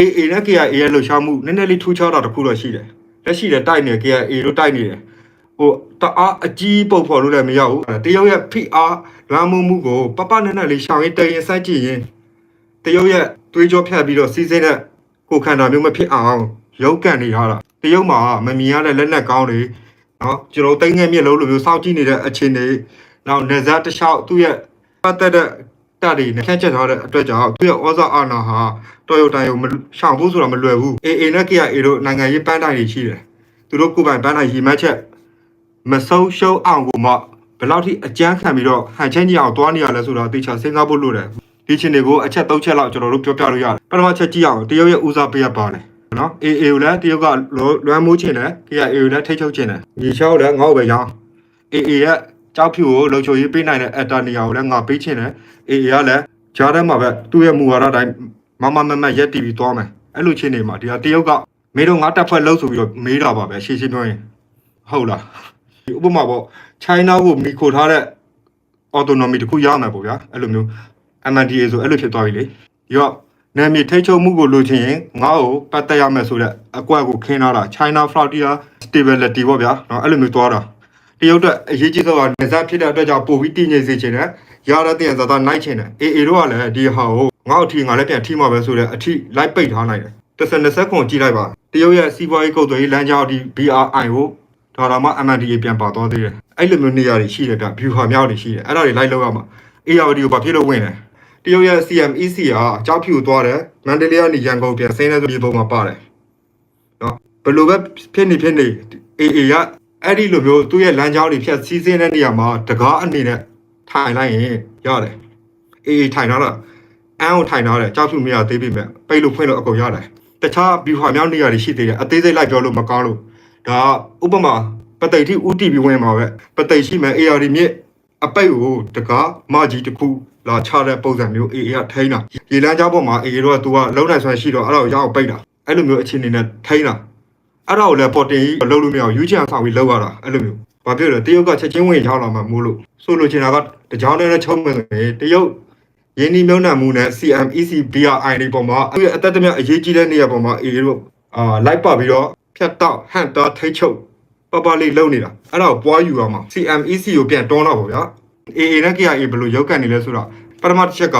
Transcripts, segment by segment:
AA နဲ့ KIA ရဲ့လှုပ်ရှားမှုနည်းနည်းလေးထူးခြားတာတစ်ခုတော့ရှိတယ်လက်ရှိလည်းတိုက်နေ KIA တို့တိုက်နေတယ်ဟိုတအားအကြီးပုံဖော်လို့လည်းမရဘူးတရုတ်ရဲ့ PR လွှမ်းမိုးမှုကိုပပနက်နက်လေးရှောင်ရင်တရင်စိုက်ကြည့်ရင်တရုတ်ရဲ့သွေးကြောဖြတ်ပြီးတော့စီးစိမ့်တဲ့ကိုယ်ခန္ဓာမျိုးမဖြစ်အောင်ရုပ်ကန်နေရတာတရုတ်မှာမမြင်ရတဲ့လက်နက်ကောင်းတွေနော်ကျွန်တော်တိတ်ငယ်မြက်လုံးလိုမျိုးစောင့်ကြည့်နေတဲ့အခြေအနေနောက်နေဇာတစ်လျှောက်သူ့ရဲ့ပတ်သက်တဲ့ တပ်တွေနဲ့ဖြန့်ကျက်ထားတဲ့အတွက်ကြောင့်သူ့ရဲ့ဩဇာအာဏာဟာတော်ရုံတန်ရုံမရှောင်ဖို့ဆိုတာမလွယ်ဘူး AA နဲ့ KIA တို့နိုင်ငံရေးပန်းတိုင်တွေရှိတယ်သူတို့ကိုယ်ပိုင်ပန်းတိုင်ရီမတ်ချက်မဆုံးရှုံးအောင်ကိုမှဘယ်လောက်ထိအကြမ်းခံပြီးတော့ဟန်ချင်းကြီးအောင်သွားနေရလဲဆိုတာအသေးချာစဉ်းစားဖို့လိုတယ်ဒီချင်းတွေကိုအချက်၃ချက်လောက်ကျွန်တော်တို့ပြောပြလို့ရတယ်ပထမချက်ကြည့်အောင်တရုတ်ရဲ့ဦးစားပေးရပါတယ်နော် AA ကိုလည်းတရုတ်ကလွမ်းမိုးချင်တယ် KIA ကိုလည်းထိတ်ချုပ်ချင်တယ်ညီချောင်းလည်းငေါ့ပဲရောင်း AA ရဲ့ ကြောက်ဖြူကိုလုံချိုရေးပေးနိုင်တဲ့အတာနေရာကိုလည်းငါပေးချင်တယ် AA ကလည်းဂျားထဲမှာပဲသူ့ရဲ့မူဝါဒတိုင်းမမမမရက်တီပြီးသွားမယ်အဲ့လိုချင်းနေမှာဒီကတရုတ်ကမေတော့ငါတက်ဖွဲ့လှုပ်ဆိုပြီးတော့မေးတာပါပဲရှင်းရှင်းပြောရင်ဟုတ်လား ဒီဥပမာပေါ့ China ကိုမိခိုထားတဲ့ autonomy တခုရမယ်ပေါ့ဗျာအဲ့လိုမျိုး MNDA ဆိုအဲ့လိုဖြစ်သွားပြီလေဒီတော့နာမည်ထိတ်ချုပ်မှုကိုလိုချင်ရင်ငါ့ကိုပတ်သက်ရမယ်ဆိုတဲ့အကွက်ကိုခင်းထားတာ China Frontier Stability ပေါ့ဗျာเนาะအဲ့လိုမျိုးသွားတာ တရုတ်တက်အရေးကြီးဆုံးကနေစားဖြစ်တဲ့အတွက်ကြောင့်ပိုပြီးတည်ငြိမ်စေချင်တယ်ရတဲ့တင်သာသာနိုင်ချင်တယ် AA တို့ကလည်းဒီဟာကိုငါ့အထီငါလည်းပြန်ထိမှာပဲဆိုတဲ့အထီလိုက်ပိတ်ထားနိုင်တယ်တစ်စက်နှစ်စက်ခွန်ကြည့်လိုက်ပါတရုတ်ရဲ့စီးပွားရေးကုတ်သွေးလမ်းကြောင်းဒီ BRI ကိုဒါတော့မှ MNDA ပြန်ပါသွားသေးတယ်အဲ့လိုမျိုးနေရာတွေရှိတယ်ဗျ view ဟာမြောက်တွေရှိတယ်အဲ့ဒါတွေလိုက်လောက်ရမှာ ARD ကိုဘာဖြစ်လို့ဝင်လဲတရုတ်ရဲ့ CMEC ကအကြောက်ဖြူသွားတယ်မန္တလေးကနေရန်ကုန်ပြန်ဆင်းတဲ့ဆိုဒီပုံမှာပါတယ်နော်ဘယ်လိုပဲဖြစ်နေဖြစ်နေ AA က အဲ့ဒီလိုမျိုးသူ့ရဲ့လမ်းကြောင်းတွေဖြတ်စီးစင်းတဲ့နေရာမှာတကားအနေနဲ့ထိုင်လိုက်ရင်ရတယ် AA ထိုင်ထားတာအန်းကိုထိုင်ထားတယ်ကြောက်ဖြူမရသေးပြီမဲ့ပိတ်လို့ဖွင့်လို့အကုန်ရတယ်တခြား view ဟာမြောက်နေရာတွေရှိသေးတယ်အသေးစိတ်လိုက်ပြောလို့မကောင်းလို့ဒါဥပမာပသိတ်ထိဥတီပြီးဝင်မှာပဲပသိတ်ရှိမယ် AR မြစ်အပိတ်ကိုတကားမကြီးတစ်ခုလာချတဲ့ပုံစံမျိုး AA ကထိန်းတာရေလမ်းကြောင်းပေါ်မှာ AA တော့ကသူကလုံနိုင်ဆွမ်းရှိတော့အဲ့ဒါကိုရအောင်ပိတ်တာအဲ့လိုမျိုးအခြေအနေနဲ့ထိန်းတာ အဲ့ဒါကိုလည်းပေါ်တင်ကြီးလုံးလို့မရအောင်ယူချင်ဆောင်ပြီးလောက်ရတာအဲ့လိုမျိုးဘာဖြစ်လဲတရုတ်ကချက်ချင်းဝင်ရောက်လာမှမို့လို့ဆိုလိုချင်တာကတကြောင်တည်းနဲ့ချုံမယ်ဆိုရင်တရုတ်ရင်းနှီးမြှုပ်နှံမှုနဲ့ CMEC BRI တွေပေါ်မှာအဲ့အသက်တမြအရေးကြီးတဲ့နေရာပေါ်မှာ AA တို့အာလိုက်ပါပြီးတော့ဖြတ်တောက်ဟန်တာထိတ်ချုပ်ပပလေးလုံနေတာအဲ့ဒါကိုပွားယူရမှာ CMEC ကိုပြန်တွန်းတော့ဗောဗျာ AA နဲ့ KIA ဘယ်လိုရောက်ကန်နေလဲဆိုတော့ပထမတစ်ချက်က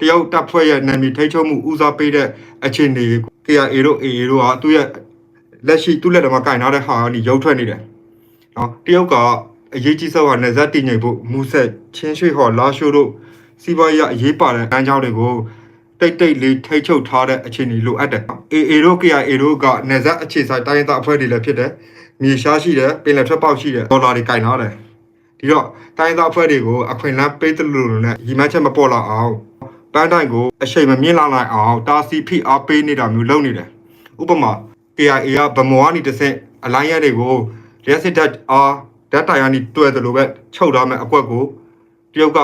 တရုတ်တပ်ဖွဲ့ရဲ့နာမည်ထိတ်ချုပ်မှုဦးစားပေးတဲ့အခြေအနေ KIA တို့ AA တို့ကသူ့ရဲ့ လက်ရှိသူ့လက်ထဲမှာကင်ထားတဲ့ဟာကနေရုပ်ထွက်နေတယ်နော်တရုတ်ကအရေးကြီးဆုံးကနေဇက်တည်ငြိမ်ဖို့မူဆက်ချင်းရွှေဟော်လာရှိုးတို့စီးပွားရေးအရေးပါတဲ့ကမ်းကြောင်းတွေကိုတိတ်တိတ်လေးထိတ်ချုပ်ထားတဲ့အခြေအနေလိုအပ်တယ်။ AA တို့ KIA တို့ကနေဇက်အခြေဆိုင်တိုင်းရင်းသားအဖွဲ့တွေလည်းဖြစ်တယ်။မြေရှားရှိတယ်၊ပင်လယ်ထွက်ပေါက်ရှိတယ်၊ဒေါ်လာတွေကင်ထားတယ်။ဒီတော့တိုင်းရင်းသားအဖွဲ့တွေကိုအခွင့်အလမ်းပေးသလိုလိုနဲ့ရီမတ်ချက်မပေါ်လာအောင်ပန်းတိုင်းကိုအချိန်မမြင့်လာနိုင်အောင်တာစီဖိအားပေးနေတာမျိုးလုပ်နေတယ်။ဥပမာ KIA ကဗမောကနေတစ်ဆင့်အလိုင်းရဲတွေကိုလျှက်စစ်တပ်အားဓာတ်တိုင်ကနေတွဲတယ်လို့ပဲချုပ်ထားမယ်အကွက်ကိုတရုတ်က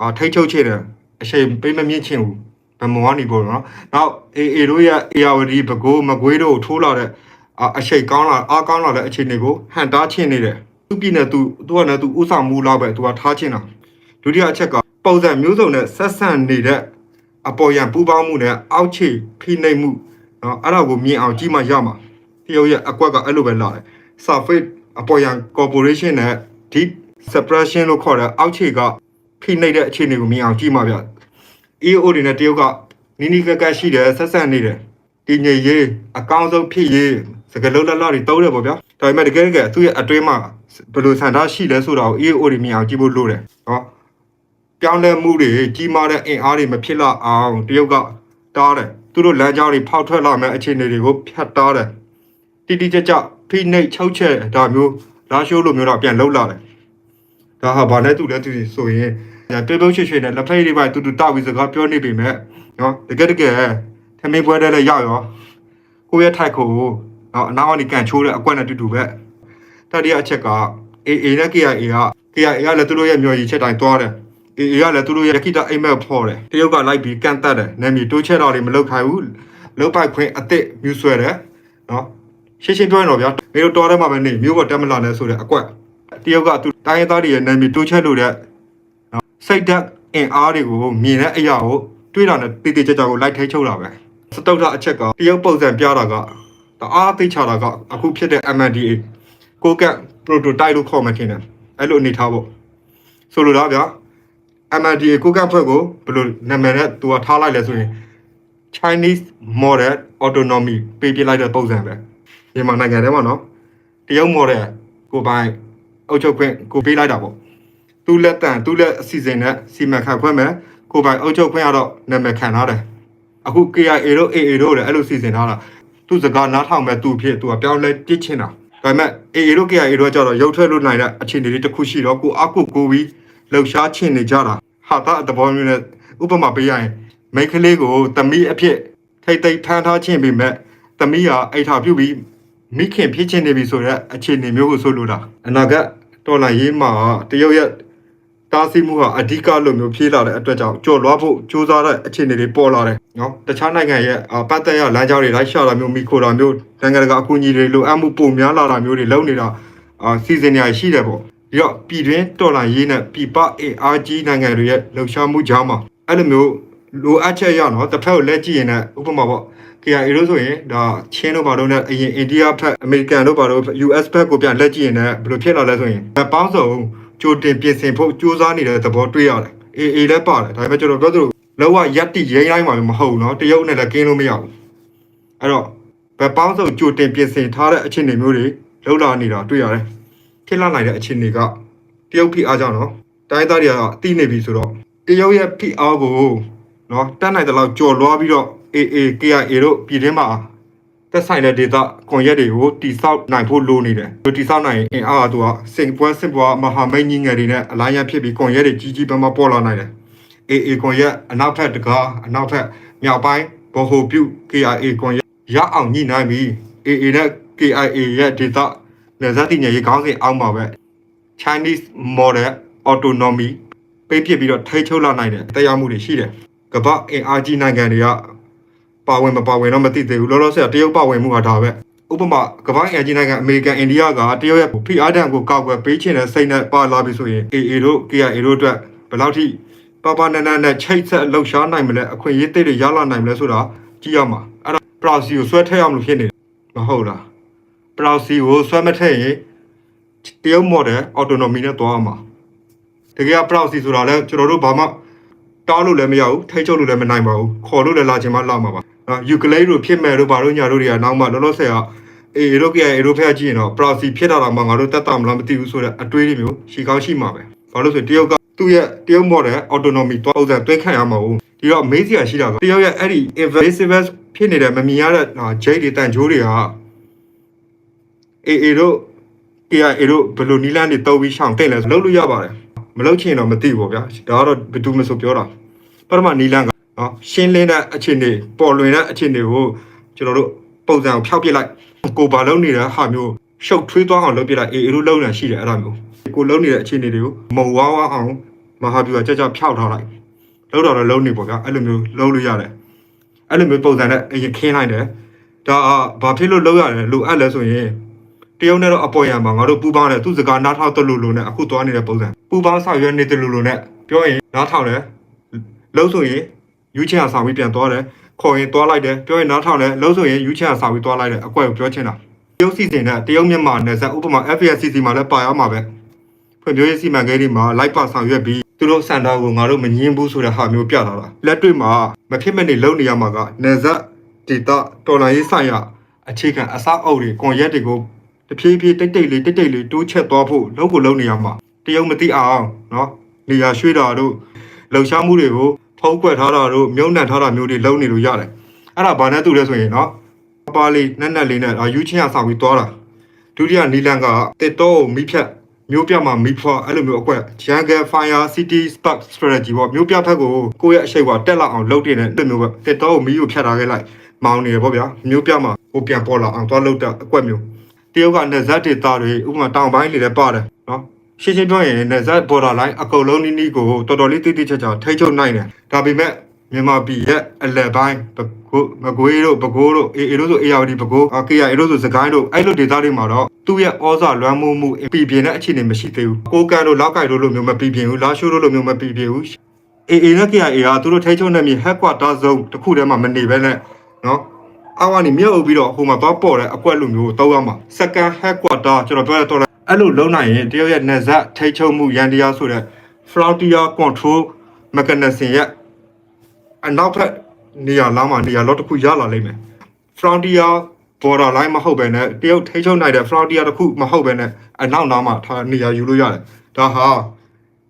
အာထိတ်ချုပ်ချင်တယ်အချိန်ပေးမမြင့်ချင်ဘူးဗမောကနေပေါ့နော်။နောက် AA တို့ရဲ့ ARD ဘကိုးမကွေးတို့ကိုထိုးလာတဲ့အအရှိတ်ကောင်းလာအားကောင်းလာတဲ့အခြေအနေကိုဟန်တားချင်နေတယ်။သူပြည်နယ်သူသူကလည်းသူဥဆောင်မှုလောက်ပဲသူကထားချင်တာ။ဒုတိယအချက်ကပုံစံမျိုးစုံနဲ့ဆက်ဆံနေတဲ့အပေါ်ယံပူးပေါင်းမှုနဲ့အောက်ခြေဖိနှိပ်မှု နော်အဲ့ဒါကိုမြင်အောင်ကြည့်မှရမှာ။တရုတ်ရဲ့အကွက်ကအဲ့လိုပဲလာတယ်။ Surface အပေါ်ယံ corporation နဲ့ deep suppression လို့ခေါ်တဲ့အောက်ခြေကဖိနှိပ်တဲ့အခြေအနေကိုမြင်အောင်ကြည့်မှဗျ။ EO တွေနဲ့တရုတ်ကနီးနီးကပ်ကပ်ရှိတယ်ဆက်ဆက်နေတယ်ဒီငြိမ်ရေးအကောင်းဆုံးဖြစ်ရေးစကလုံးလလတွေတုံးတယ်ပေါ့ဗျာဒါပေမဲ့တကယ်တကယ်သူ့ရဲ့အတွင်းမှာဘယ်လိုဆန္ဒရှိလဲဆိုတာကို EO တွေမြင်အောင်ကြည့်ဖို့လိုတယ်ဟောပြောင်းလဲမှုတွေကြီးမားတဲ့အင်အားတွေမဖြစ်လာအောင်တရုတ်ကတားတယ် သူတို့လမ်းကြောင်းတွေဖောက်ထွက်လာမဲ့အခြေအနေတွေကိုဖြတ်တားတယ်တိတိကျကျဖိနှိပ်ချုပ်ချက်ဒါမျိုးလာရှိုးလိုမျိုးတော့ပြန်လှုပ်လာတယ်ဒါဟာဘာနဲ့တူလဲသူဆိုရင်တေဘုတ်ချွေချွေနဲ့လက်ဖက်တွေပါတူတူတောက်ပြီးစကားပြောနေပေမဲ့နော်တကယ်တကယ်ထမင်းပွဲတဲ့လည်းရောက်ရောကိုယ့်ရဲ့ထိုက်ကိုနော်အနောက်ကနေကန်ချိုးတဲ့အကွက်နဲ့တူတူပဲတတိယအချက်က AA နဲ့ KIA က KIA ကလည်းသူတို့ရဲ့မျော်ရည်ချက်တိုင်းသွားတယ် AA ကလည်းသူတို့ရဲ့ရခိတအိမ်မက်ဖော်တယ်တရုတ်ကလိုက်ပြီးကန်တက်တယ်နာမည်တိုးချက်တော်တွေမလုပ်ခိုင်းဘူးလောက်ပိုက်ခွင့်အစ်စ်မြူဆွဲတယ်နော်ရှင်းရှင်းပြောရင်တော့ဗျာမင်းတို့တော်ထဲမှာပဲနေမျိုးပေါ်တက်မလာနဲ့ဆိုတဲ့အကွက်တရုတ်ကသူတိုင်းရင်းသားတွေရဲ့နာမည်တိုးချက်လို့တဲ့စိတ်ဓာတ်အင်အားတွေကိုမြင်တဲ့အရာကိုတွေးတာနဲ့တည်တည်ကြကြကိုလိုက်ထိချုပ်တာပဲစတုတ္ထအချက်ကတရုတ်ပုံစံပြတာကတအားသိချတာကအခုဖြစ်တဲ့ MNDA ကိုကတ် prototype လို့ခေါ်မှထင်တယ်အဲ့လိုအနေထားပေါ့ဆိုလိုတာဗျာ MNDA ကိုကတ်ဖွဲ့ကိုဘယ်လိုနာမည်နဲ့သူကထားလိုက်လဲဆိုရင် Chinese model autonomy ပေးပြလိုက်တဲ့ပုံစံပဲမြန်မာနိုင်ငံထဲမှာနော်တရုတ် model ကိုပိုင်အုပ်ချုပ်ခွင့်ကိုပေးလိုက်တာပေါ့သူလက်တန်သူလက်အစီအစဉ်နဲ့စီမံခန့်ခွဲမယ်ကိုပိုင်အုပ်ချုပ်ခွင့်ကတော့နာမည်ခံထားတယ်အခု KIA တို့ AA တို့လည်းအဲ့လိုစီစဉ်ထားတာသူစကားနားထောင်မဲ့သူဖြစ်သူကပြောင်းလဲတစ်ချင်တာဒါပေမဲ့ AA တို့ KIA တို့ကကြတော့ရုပ်ထွက်လို့နိုင်တဲ့အခြေအနေတွေတစ်ခုရှိတော့ကိုအကုကိုပြီး လှုပ်ရှားချင်နေကြတာဟာတာအတဘောမျိုးနဲ့ဥပမာပေးရရင်မိန်းကလေးကိုတမီးအဖြစ်ထိတ်သိမ်းဖမ်းထားခြင်းပေမဲ့တမီးဟာအိတ်ထားပြုတ်ပြီးမိခင်ဖြစ်ချင်နေပြီဆိုတော့အခြေအနေမျိုးကိုဆိုလိုတာအနာဂတ်တော်လာရေးမှာတရုတ်ရဲ့တားဆီးမှုဟာအဓိကလို့မျိုးဖြေးလာတဲ့အတွက်ကြောင့်ကြော်လွှားဖို့စ조사တဲ့အခြေအနေတွေပေါ်လာတယ်နော်တခြားနိုင်ငံရဲ့အာပတ်သက်ရလမ်းကြောင်းတွေလိုက်ရှာတာမျိုးမိခိုတာမျိုးနိုင်ငံတကာအကူအညီတွေလိုအပ်မှုပုံများလာတာမျိုးတွေလုပ်နေတာအာစီစဉ်နေရရှိတယ်ပေါ့ ပြီးတော့ပြည်တွင်းတော်လှန်ရေးနဲ့ပြည်ပအင်အားကြီးနိုင်ငံတွေရဲ့လှုပ်ရှားမှုကြောင့်မှာအဲ့လိုမျိုးလိုအပ်ချက်ရနော်တစ်ဖက်ကိုလက်ကြည့်ရင်လည်းဥပမာပေါ့ KIA လို့ဆိုရင်ဒါချင်းတို့ဘာလို့လဲအရင်အိန္ဒိယဖက်အမေရိကန်တို့ဘာလို့ US ဖက်ကိုပြန်လက်ကြည့်ရင်လည်းဘယ်လိုဖြစ်လာလဲဆိုရင်ပေါင်းစုံကြိုတင်ပြင်ဆင်ဖို့ကြိုးစားနေတဲ့သဘောတွေ့ရတယ်။ AA လည်းပါတယ်ဒါပေမဲ့ကျွန်တော်ပြောသလိုလောကရက်တိရိမ့်တိုင်းမှာမဟုတ်နော်တရုတ်နဲ့လည်းကင်းလို့မရဘူး။အဲ့တော့ဘယ်ပေါင်းစုံကြိုတင်ပြင်ဆင်ထားတဲ့အခြေအနေမျိုးတွေလောက်လာနေတာတွေ့ရတယ်။ ဖြစ်လာနိုင်တဲ့အခြေအနေကတရုတ်ဖိအားကြောင့်နော်တိုင်းသားတွေကအတိနေပြီဆိုတော့တရုတ်ရဲ့ဖိအားကိုနော်တတ်နိုင်တဲ့လောက်ကြော်လွှားပြီးတော့ AA KIA တို့ပြည်တွင်းမှာသက်ဆိုင်တဲ့ဒေသကွန်ရက်တွေကိုတိစောက်နိုင်ဖို့လိုနေတယ်။ဒီတိစောက်နိုင်ရင်အင်အားကသူကစင်ပွဲစစ်ပွဲမဟာမိတ်ကြီးငယ်တွေနဲ့အလိုင်းရဖြစ်ပြီးကွန်ရက်တွေကြီးကြီးပန်းပန်းပေါ်လာနိုင်တယ်။ AA ကွန်ရက်အနောက်ဘက်တကားအနောက်ဘက်မြောက်ပိုင်းဗဟိုပြု KIA ကွန်ရက်ရအောင်ညှိနှိုင်းပြီး AA နဲ့ KIA ရဲ့ဒေသ နယ်စပ်တည်ငြိမ်ရေးခေါင်းစဉ်အောက်မှာပဲ Chinese model autonomy ပေးဖြစ်ပြီးတော့ထိချုပ်လာနိုင်တယ်တရားမှုတွေရှိတယ်။ကမ္ဘာအင်အားကြီးနိုင်ငံတွေကပါဝင်မပါဝင်တော့မသိသေးဘူးလောလောဆယ်တရုတ်ပါဝင်မှုဟာဒါပဲဥပမာကမ္ဘာအင်အားကြီးနိုင်ငံအမေရိကန်အိန္ဒိယကတရုတ်ရဲ့ဖိအားတံကိုကောက်ွယ်ပေးချင်တဲ့စိတ်နဲ့ပါလာပြီဆိုရင် AA တို့ KIA တို့အတွက်ဘယ်လောက်ထိပပနနနဲ့ချိတ်ဆက်လှုပ်ရှားနိုင်မလဲအခွင့်အရေးတွေရလာနိုင်မလဲဆိုတာကြည့်ရမှာအဲ့တော့ browser ကိုဆွဲထည့်အောင်လို့ဖြစ်နေတယ်မဟုတ်လား browser ကိုဆွဲမထည့်ရင်တရုတ် model autonomy နဲ့သွားရမှာတကယ်က browser ဆိုတာလဲကျွန်တော်တို့ဘာမှတောင်းလို့လည်းမရဘူးထိတ်ချုပ်လို့လည်းမနိုင်ပါဘူးခေါ်လို့လည်းလာချင်မှလာမှာပါနော်ယူကလေးတို့ဖြစ်မဲ့တို့ဘာတို့ညာတို့တွေကနောက်မှလောလောဆယ်ကအေးတို့ကအေးတို့ဖက်ကြည့်ရင်တော့ browser ဖြစ်တာတော့မှငါတို့တက်တာမလားမသိဘူးဆိုတော့အတွေးတွေမျိုးရှီကောင်းရှိမှာပဲဘာလို့ဆိုတရုတ်ကသူ့ရဲ့တရုတ် model autonomy သွားဥစားတွဲခံရမှာဘူးဒီတော့မေးစရာရှိတာကတရုတ်ရဲ့အဲ့ဒီ invasive ဖြစ်နေတဲ့မမြင်ရတဲ့ဂျိတ်တွေတန်ချိုးတွေက အေးအေးတို့ KIA တို့ဘယ်လိုနီလန်းတွေတုပ်ပြီးရှောင်တင်လဲဆိုလုပ်လို့ရပါတယ်မလုပ်ချင်တော့မသိဘူးဗျာဒါကတော့ဘယ်သူမှမဆိုပြောတာပထမနီလန်းကနော်ရှင်းလင်းတဲ့အခြေအနေပေါ်လွင်တဲ့အခြေအနေကိုကျွန်တော်တို့ပုံစံကိုဖျောက်ပစ်လိုက်ကိုဘာလုံးနေတဲ့ဟာမျိုးရှုပ်ထွေးသွားအောင်လုပ်ပစ်လိုက်အေးအေးတို့လုံးနေရှိတယ်အဲ့ဒါမျိုးကိုလုံးနေတဲ့အခြေအနေတွေကိုမုံဝါးဝါအောင်မဟာဗျူဟာကြကြဖျောက်ထားလိုက်လုံးတော့လုံးနေပေါ့ဗျာအဲ့လိုမျိုးလုံးလို့ရတယ်အဲ့လိုမျိုးပုံစံနဲ့အရင်ခင်းလိုက်တယ်ဒါဘာဖြစ်လို့လုံးရတယ်လိုအပ်လဲဆိုရင် တရုတ်နဲ့တော့အပေါ်ရံမှာငါတို့ပူပေါင်းတယ်သူစကားနားထောင်တလူလူနဲ့အခုသွားနေတဲ့ပုံစံပူပေါင်းဆောင်ရွက်နေတလူလူနဲ့ပြောရင်နားထောင်တယ်လုံးဆိုရင်ယူချင်အောင်ဆောင်ပြီးပြန်သွားတယ်ခေါ်ရင်သွားလိုက်တယ်ပြောရင်နားထောင်တယ်လုံးဆိုရင်ယူချင်အောင်ဆောင်ပြီးသွားလိုက်တယ်အကွက်ကိုပြောချင်တာတရုတ်စီစဉ်တဲ့တရုတ်မြန်မာနယ်စပ်ဥပမာ FPSCC မှာလည်းပါရမှာပဲဖွံ့ဖြိုးရေးစီမံကိန်းတွေမှာလိုက်ပါဆောင်ရွက်ပြီးသူတို့စံတော်ကိုငါတို့မငင်းဘူးဆိုတဲ့ဟာမျိုးပြထားတာလက်တွေ့မှာမဖြစ်မနေလုံနေရမှာကနယ်စပ်ဒေတာတော်လိုင်းရေးဆိုင်ရာအခြေခံအစအုပ်တွေကွန်ရက်တွေကို တဖြည်းဖြည်းတိတ်တိတ်လေးတိတ်တိတ်လေးတိုးချက်သွားဖို့လုံးကိုလုံးနေရမှာတရုတ်မသိအောင်နော်နေရာရွှေ့တာတို့လှုပ်ရှားမှုတွေကိုဖုံးကွက်ထားတာတို့မြုံနှံထားတာမျိုးတွေလုံးနေလို့ရတယ်အဲ့ဒါဘာနဲ့တူလဲဆိုရင်နော်ပါလေးနက်နက်လေးနဲ့ယူချင်းရဆောင်ပြီးသွားတာဒုတိယနီလန်ကတစ်တော့ကိုမိဖြတ်မျိုးပြမှာမီဖွာအဲ့လိုမျိုးအကွက် Jungle Fire City Spark Strategy ပေါ့မျိုးပြဖက်ကိုကိုယ့်ရဲ့အရှိတ်ကတက်လာအောင်လုပ်တင်တဲ့အဲ့လိုမျိုးပဲတစ်တော့ကိုမီးကိုဖြတ်ထားခဲ့လိုက်မောင်းနေရပေါ့ဗျာမျိုးပြမှာကိုပြန်ပေါ်လာအောင်သွားလုပ်တဲ့အကွက်မျိုး တရုတ်ကနယ်ဇက်ဒေတာတွေဥပမာတောင်ပိုင်းတွေလည်းပါတယ်နော်ရှင်းရှင်းပြောရင်နယ်ဇက် border line အကုန်လုံးနီးနီးကိုတော်တော်လေးတိတိကျကျထိချုပ်နိုင်တယ်ဒါပေမဲ့မြန်မာပြည်ရဲ့အလယ်ပိုင်းဘကိုမကွေးတို့ဘကိုးတို့အေအေတို့ဆိုအေယာဝတီဘကိုးအာကေယာအေတို့ဆိုစကိုင်းတို့အဲ့လိုဒေတာတွေမှာတော့သူ့ရဲ့ဩဇာလွှမ်းမိုးမှုပြည်ပြင်းတဲ့အခြေအနေမရှိသေးဘူးကိုကန်တို့လောက်ကိုက်တို့လိုမျိုးမပြည်ပြင်းဘူးလာရှိုးတို့လိုမျိုးမပြည်ပြင်းဘူးအေအေနဲ့ကေယာအေကသူတို့ထိချုပ်နေမြေ headquarter zone တစ်ခုတည်းမှာမနေဘဲနဲ့နော် အောက်ကနေမြုပ်အုပ်ပြီးတော့ဟိုမှာသွားပေါ်တဲ့အကွက်လိုမျိုးကိုတောက်ရမှာ second headquarter ကျွန်တော်ပြောရတော့အဲ့လိုလုံးနိုင်ရင်တရုတ်ရဲ့နယ်စပ်ထိချုံမှုရန်တရားဆိုတဲ့ frontier control mechanism ရဲ့အနောက်ဘက်နေရာလားမှာနေရာလောတစ်ခုရလာလိမ့်မယ် frontier border line မဟုတ်ပဲနဲ့တရုတ်ထိချုံနိုင်တဲ့ frontier တစ်ခုမဟုတ်ပဲနဲ့အနောက်နားမှာထားနေရာယူလို့ရတယ်ဒါဟာ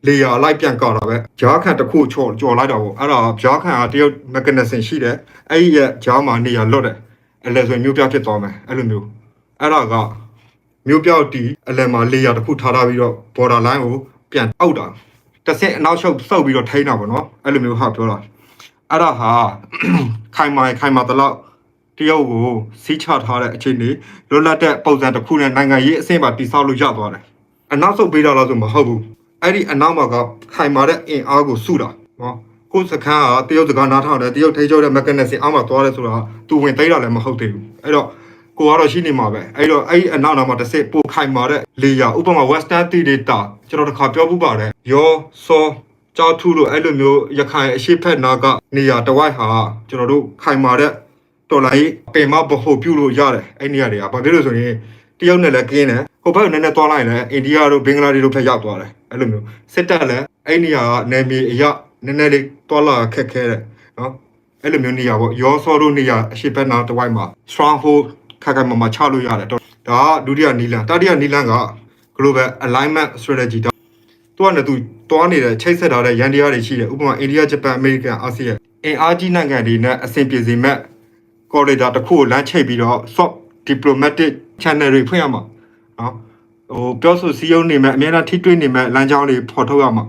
လေယာလိုက်ပြန်ကောက်တာပဲဂျားခံတစ်ခုချော်ကြော်လိုက်တာပေါ့အဲ့ဒါဂျားခံကတရုတ် mechanism ရှိတယ်အဲ့ဒီရဲ့ဂျားမှာနေရာလွတ်တယ်အဲ့လဲဆိုရင်မျိုးပြဖြစ်သွားမယ်အဲ့လိုမျိုးအဲ့ဒါကမျိုးပြောက်တီအလယ်မှာလေယာတစ်ခုထားထားပြီးတော့ border line ကိုပြန်အောက်တာတစ်ဆင့်အနောက်ရှုပ်ဆုပ်ပြီးတော့ထိန်းတာပေါ့နော်အဲ့လိုမျိုးဟာပြောတာအဲ့ဒါဟာခိုင်မာခိုင်မာတလောက်တရုတ်ကိုစီးချထားတဲ့အခြေအနေလွတ်လပ်တဲ့ပုံစံတစ်ခုနဲ့နိုင်ငံရေးအဆင့်ပါတိဆောက်လို့ရသွားတယ်အနောက်ဆုတ်ပေးတာလားဆိုမဟုတ်ဘူး အဲ့ဒီအနောက်မှာကခိုင်မာတဲ့အင်အားကိုစုတာနော်ကိုယ်စခန်းကတရုတ်စကားနားထောင်တယ်တရုတ်ထိချုပ်တဲ့ mechanism အောက်မှာသွားတယ်ဆိုတာသူဝင်သိမ်းတာလည်းမဟုတ်သေးဘူးအဲ့တော့ကိုကတော့ရှိနေမှာပဲအဲ့တော့အဲ့ဒီအနောက်နောက်မှာတစ်စစ်ပိုခိုင်မာတဲ့လေယာဥပမာ western theater ကျွန်တော်တခါပြောဘူးပါတယ်ရောစောကြောက်ထူလို့အဲ့လိုမျိုးရခိုင်အရှိဖက်နာကနေရာတစ်ဝိုက်ဟာကျွန်တော်တို့ခိုင်မာတဲ့တော်လိုင်းပင်မဘဟုပြုလို့ရတယ်အဲ့နေရာတွေကဘာဖြစ်လို့ဆိုရင်တရုတ်နဲ့လည်းကင်းတယ် ဟိုဘက်နည်းနည်းသွားလိုက်ရင်လည်းအိန္ဒိယတို့ဘင်္ဂလားဒေ့ရှ်တို့ဖက်ရောက်သွားတယ်အဲ့လိုမျိုးစစ်တပ်လည်းအဲ့နေရာကနယ်မြေအရနည်းနည်းလေးသွားလာခက်ခဲတယ်နော်အဲ့လိုမျိုးနေရာပေါ့ရောစောတို့နေရာအရှိဘက်နာတစ်ဝိုက်မှာ stronghold ခက်ခဲမမချလို့ရတယ်တော့ဒါကဒုတိယနီလန်တတိယနီလန်က global alignment strategy တော့သူကလည်းသူတွားနေတဲ့ချိတ်ဆက်ထားတဲ့ရန်တရားတွေရှိတယ်ဥပမာအိန္ဒိယဂျပန်အမေရိကန်အာဆီယံအင်အားကြီးနိုင်ငံတွေနဲ့အဆင်ပြေစေမဲ့ corridor တစ်ခုကိုလမ်းချိတ်ပြီးတော့ soft diplomatic channel တွေဖွင့်ရမှာ နော်ဟိုပြောဆိုစည်းရုံးနေမဲ့အများအားထိတွေ့နေမဲ့လမ်းကြောင်းတွေဖော်ထုတ်ရမှာ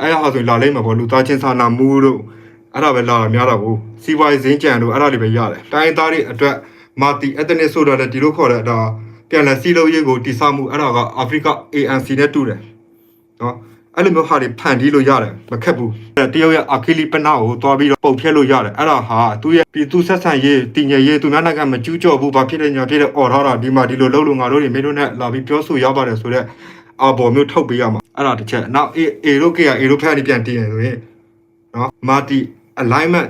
အဲ့ဒါဟာဆိုရင်လာလိမ့်မှာပေါ့လူသားချင်းစာနာမှုတို့အဲ့ဒါပဲလာတာများတာဘူးစီးပွားရေးဈေးကြံတို့အဲ့ဒါတွေပဲရတယ်တိုင်းသားတွေအတွက်မာတီ ethnic ဆိုတာလည်းဒီလိုခေါ်တဲ့ဒါပြန်လည်စီးလုံးရေးကိုတိစမှုအဲ့ဒါကအာဖရိက ANC နဲ့တူတယ်နော် အဲ့လိုမျိုးဟာတွေဖန်တီးလို့ရတယ်မခက်ဘူးတရုတ်ရဲ့အာခိလိပနာကိုတွားပြီးတော့ပုတ်ဖြဲလို့ရတယ်အဲ့ဒါဟာသူ့ရဲ့ပြည်သူဆက်ဆံရေးတည်ငြိမ်ရေးသူများနိုင်ငံမကျူးကျော်ဘူးဘာဖြစ်လဲညာဖြစ်လဲអော်ထားတာဒီမှာဒီလိုလုပ်လို့ငါတို့တွေမင်းတို့နဲ့လာပြီးပြောဆိုရပါတယ်ဆိုတော့အာဘော်မျိုးထုတ်ပေးရမှာအဲ့ဒါတစ်ချက်နောက်အေအေတို့ကေအေတို့ဖက်နေပြန်တည်ရင်ဆိုရင်နော်မာတီ alignment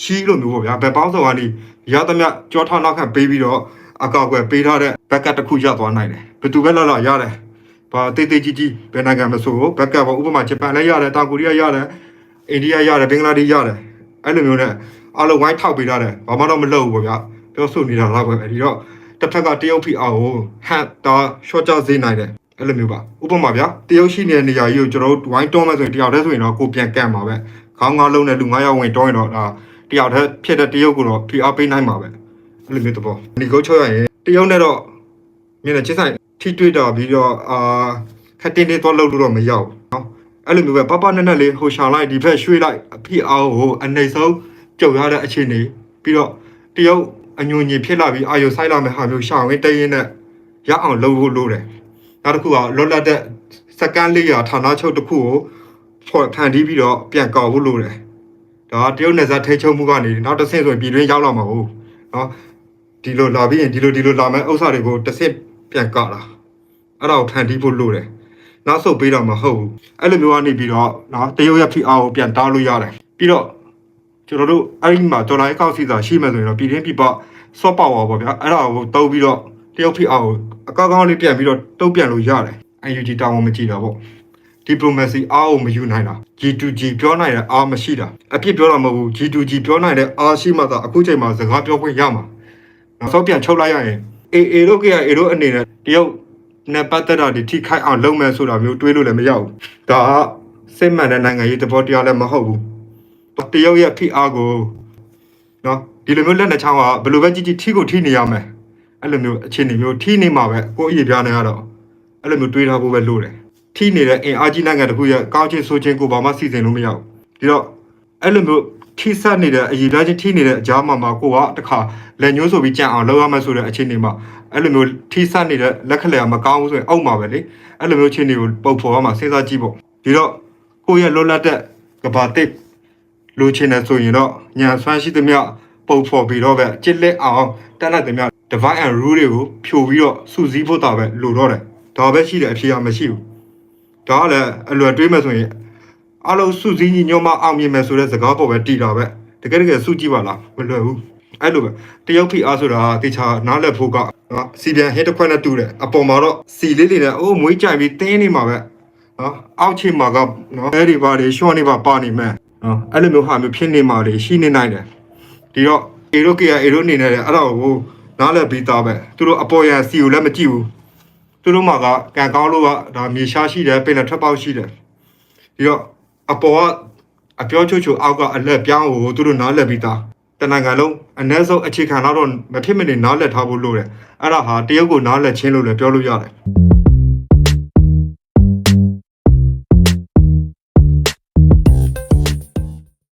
ရှိလို့မျိုးပေါ့ဗျာဘယ်ပေါင်းစုံကနေရသမျှကြောထောက်နောက်ခံပေးပြီးတော့အကောက်ွယ်ပေးထားတဲ့ backup တစ်ခုရသွားနိုင်တယ်ဘယ်သူပဲလာလာရတယ် ဘာတေးသေးကြီးကြီးဘယ်နိုင်ငံမဆို backup ပေါ့ဥပမာဂျပန်လည်းရတယ်တောင်ကိုရီးယားရတယ်အိန္ဒိယရတယ်ဘင်္ဂလားဒေ့ရှ်ရတယ်အဲ့လိုမျိုးနဲ့အားလုံးဝိုင်းထောက်ပေးထားတယ်ဘာမှတော့မလုပ်ဘူးပေါ့ဗျာပြောဆိုနေတာတော့ပဲဒီတော့တစ်ဖက်ကတရုတ်ဖီအောင်ကိုဟန်တာ short ကြစေနိုင်တယ်အဲ့လိုမျိုးပါဥပမာဗျာတရုတ်ရှိနေတဲ့နေရာကြီးကိုကျွန်တော်တို့ဝိုင်းတွန်းမယ်ဆိုရင်တယောက်တည်းဆိုရင်တော့ကိုပြန်ကန့်ပါပဲခေါင်းငါလုံးနဲ့လူ9ယောက်ဝင်တွန်းရင်တော့ဒါတယောက်တည်းဖြစ်တဲ့တရုတ်ကိုတော့ဖီအားပေးနိုင်မှာပဲအဲ့လိုမျိုးသဘောဒီကုတ်ချောရရင်တရုတ်နဲ့တော့မြင်တဲ့ချစ်ဆိုင် ထိတွေ့တာပြီးတော့အာခက်တင်းတင်းသွားလို့တော့မရောက်နော်အဲ့လိုမျိုးပဲပပနက်နက်လေးဟိုရှာလိုက်ဒီဘက်ရွှေ့လိုက်အဖီအားကိုအနေဆုံးကြုံရတဲ့အခြေအနေပြီးတော့တရုတ်အညွန်ညင်ဖြစ်လာပြီးအာယုဆိုင်လာမဲ့ဟာမျိုးရှာဝင်တရင်နဲ့ရအောင်လုပ်ဖို့လိုတယ်နောက်တစ်ခုကလောလတ်တဲ့စကန်လေးရာဌာနချုပ်တစ်ခုကိုဖော်ဖန်တီးပြီးတော့ပြန်ကောက်ဖို့လိုတယ်။ဒါကတရုတ်နယ်စပ်ထိချုပ်မှုကနေနောက်တစ်ဆင့်ဆိုရင်ပြည်တွင်းရောက်လာမှာဟုတ်နော်ဒီလိုလာပြီးရင်ဒီလိုဒီလိုလာမဲ့ဥစ္စာတွေကိုတစ်ဆင့် ပြန်ကောက်လာအဲ့ဒါကိုဖန်တီးဖို့လိုတယ်။နောက်ဆုတ်ပေးတော့မဟုတ်ဘူး။အဲ့လိုမျိုးကနေပြီးတော့နော်တရုတ်ရဲ့ဖိအားကိုပြန်တားလို့ရတယ်။ပြီးတော့ကျွန်တော်တို့အဲ့ဒီမှာဒေါ်လာအကောက်စီစာရှိမှဆိုရင်တော့ပြည်တွင်းပြည်ပ soft power ပေါ့ဗျာအဲ့ဒါကိုတုံးပြီးတော့တရုတ်ဖိအားကိုအကောက်ကောင်းလေးပြန်ပြီးတော့တုံးပြန်လို့ရတယ် UNG တာဝန်မကြည့်တာပေါ့ diplomacy အားကိုမယူနိုင်တာ G2G ပြောနိုင်တဲ့အားမရှိတာအပြစ်ပြောတာမဟုတ်ဘူး G2G ပြောနိုင်တဲ့အားရှိမှသာအခုချိန်မှာစကားပြောခွင့်ရမှာနောက်ဆုံးပြန်ချုပ်လိုက်ရရင် AA တို့က AA တို့အနေနဲ့တရုတ်နဲ့ပတ်သက်တာဒီထိခိုက်အောင်လုပ်မယ်ဆိုတာမျိုးတွေးလို့လည်းမရဘူးဒါကစိတ်မှန်တဲ့နိုင်ငံရေးသဘောတရားလည်းမဟုတ်ဘူးတရုတ်ရဲ့ဖိအားကိုနော်ဒီလိုမျိုးလက်နှစ်ချောင်းကဘယ်လိုပဲကြည့်ကြည့်ထီကိုထီနေရမယ်အဲ့လိုမျိုးအခြေအနေမျိုးထီနေမှာပဲကိုယ့်အရေးပြားနေရတော့အဲ့လိုမျိုးတွေးထားဖို့ပဲလိုတယ်ထီနေတဲ့အင်အားကြီးနိုင်ငံတစ်ခုရဲ့ကောင်းချင်းဆိုးချင်းကိုဘာမှစီစဉ်လို့မရဘူးဒီတော့အဲ့လိုမျိုး ထီဆက်နေတဲ့အရေးပြားချင်းထီနေတဲ့အကြားမှာမှာကိုကတခါလက်ညှိုးဆိုပြီးကြံအောင်လုပ်ရမယ်ဆိုတဲ့အခြေအနေမှာအဲ့လိုမျိုးထီဆက်နေတဲ့လက်ခလျာမကောင်းဘူးဆိုရင်အောက်မှာပဲလေအဲ့လိုမျိုးအခြေအနေကိုပုံဖော်ရမှာစဉ်းစားကြည့်ပေါ့ဒီတော့ကိုယ့်ရဲ့လွတ်လပ်တဲ့ကဘာတစ်လိုချင်တယ်ဆိုရင်တော့ညာဆွမ်းရှိသမျှပုံဖော်ပြီးတော့ပဲကြစ်လက်အောင်တက်လိုက်သမျှ divine and rule တွေကိုဖြိုပြီးတော့စုစည်းဖို့တာပဲလိုတော့တယ်ဒါပဲရှိတယ်အဖြေအမရှိဘူးဒါကလည်းအလွယ်တွေးမယ်ဆိုရင် အလုံးစုစည်းညီညွတ်မှအောင်မြင်မယ်ဆိုတဲ့စကားပေါ်ပဲတည်တာပဲတကယ်တကယ်စုကြည့်ပါလားမလွယ်ဘူးအဲ့လိုပဲတရုတ်ဖိအားဆိုတာတေချာနားလည်ဖို့ကနော်စီပြန်ဟစ်တစ်ခွက်နဲ့တူတယ်အပေါ်မှာတော့စီလေးတွေနဲ့အိုးမွေးကြိုင်ပြီးတင်းနေမှာပဲနော်အောက်ခြေမှာကနော်အဲ့ဒီပါတွေရှော့နေပါပါနေမဲ့နော်အဲ့လိုမျိုးဟာမျိုးဖြစ်နေမှာတွေရှိနေနိုင်တယ်ဒီတော့အေရိုကီယာအေရိုနေနေတယ်အဲ့ဒါကိုနားလည်ပြီးသားပဲသူတို့အပေါ်ရန်စီကိုလည်းမကြည့်ဘူးသူတို့မှာကကန်ကောင်းလို့ကဒါမြေရှားရှိတယ်ပင်လက်ထွက်ပေါက်ရှိတယ်ဒီတော့ အပေါ်ကအပြောချိုချိုအောက်ကအလက်ပြောင်းကိုသူတို့နားလည်ပြီးသားတနင်္ဂနွေလုံးအ ਨੇ ဆုံးအခြေခံတော့မဖြစ်မနေနားလည်ထားဖို့လိုတယ်အဲ့ဒါဟာတရုတ်ကိုနားလည်ချင်းလို့လည်းပြောလို့ရတယ်